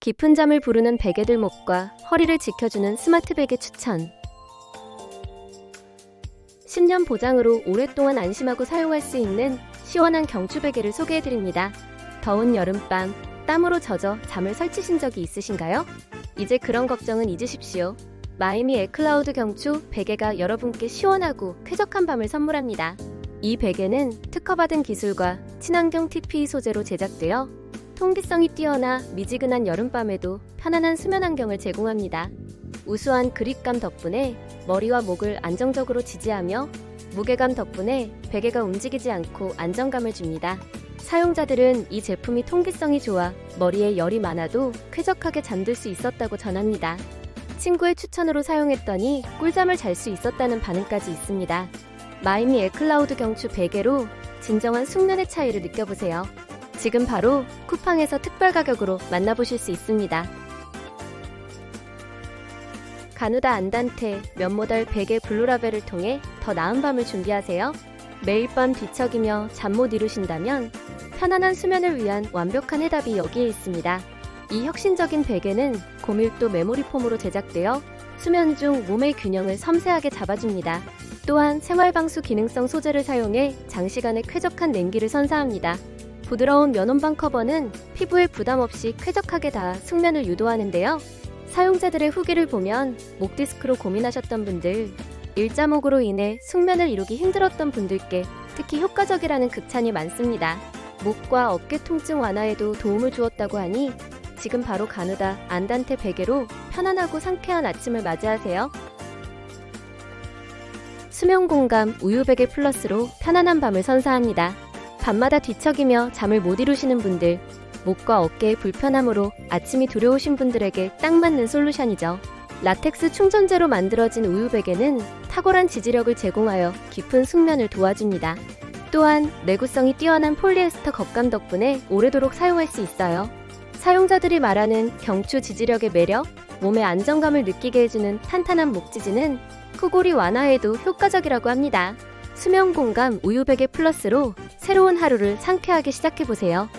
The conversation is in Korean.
깊은 잠을 부르는 베개 들 목과 허리를 지켜주는 스마트 베개 추천. 10년 보장으로 오랫동안 안심하고 사용할 수 있는 시원한 경추 베개를 소개해 드립니다. 더운 여름밤 땀으로 젖어 잠을 설치신 적이 있으신가요? 이제 그런 걱정은 잊으십시오. 마이미 에클라우드 경추 베개가 여러분께 시원하고 쾌적한 밤을 선물합니다. 이 베개는 특허받은 기술과 친환경 TPE 소재로 제작되어 통기성이 뛰어나 미지근한 여름밤에도 편안한 수면 환경을 제공합니다. 우수한 그립감 덕분에 머리와 목을 안정적으로 지지하며 무게감 덕분에 베개가 움직이지 않고 안정감을 줍니다. 사용자들은 이 제품이 통기성이 좋아 머리에 열이 많아도 쾌적하게 잠들 수 있었다고 전합니다. 친구의 추천으로 사용했더니 꿀잠을 잘 수 있었다는 반응까지 있습니다. 마이미 에클라우드 경추 베개로 진정한 숙면의 차이를 느껴보세요. 지금 바로 쿠팡에서 특별 가격으로 만나보실 수 있습니다. 가누다 안단테 면모달 베개 블루라벨을 통해 더 나은 밤을 준비하세요. 매일 밤 뒤척이며 잠 못 이루신다면 편안한 수면을 위한 완벽한 해답이 여기에 있습니다. 이 혁신적인 베개는 고밀도 메모리 폼으로 제작되어 수면 중 몸의 균형을 섬세하게 잡아줍니다. 또한 생활방수 기능성 소재를 사용해 장시간의 쾌적한 냉기를 선사합니다. 부드러운 면온방 커버는 피부에 부담 없이 쾌적하게 닿아 숙면을 유도하는데요. 사용자들의 후기를 보면 목 디스크로 고민하셨던 분들, 일자목으로 인해 숙면을 이루기 힘들었던 분들께 특히 효과적이라는 극찬이 많습니다. 목과 어깨 통증 완화에도 도움을 주었다고 하니 지금 바로 가누다 안단테 베개로 편안하고 상쾌한 아침을 맞이하세요. 수면 공감 우유 베개 플러스로 편안한 밤을 선사합니다. 밤마다 뒤척이며 잠을 못 이루시는 분들, 목과 어깨의 불편함으로 아침이 두려우신 분들에게 딱 맞는 솔루션이죠. 라텍스 충전재로 만들어진 우유 베개는 탁월한 지지력을 제공하여 깊은 숙면을 도와줍니다. 또한 내구성이 뛰어난 폴리에스터 겉감 덕분에 오래도록 사용할 수 있어요. 사용자들이 말하는 경추 지지력의 매력, 몸의 안정감을 느끼게 해주는 탄탄한 목 지지는 코골이 완화에도 효과적이라고 합니다. 수면 공감 우유 베개 플러스로 새로운 하루를 상쾌하게 시작해 보세요.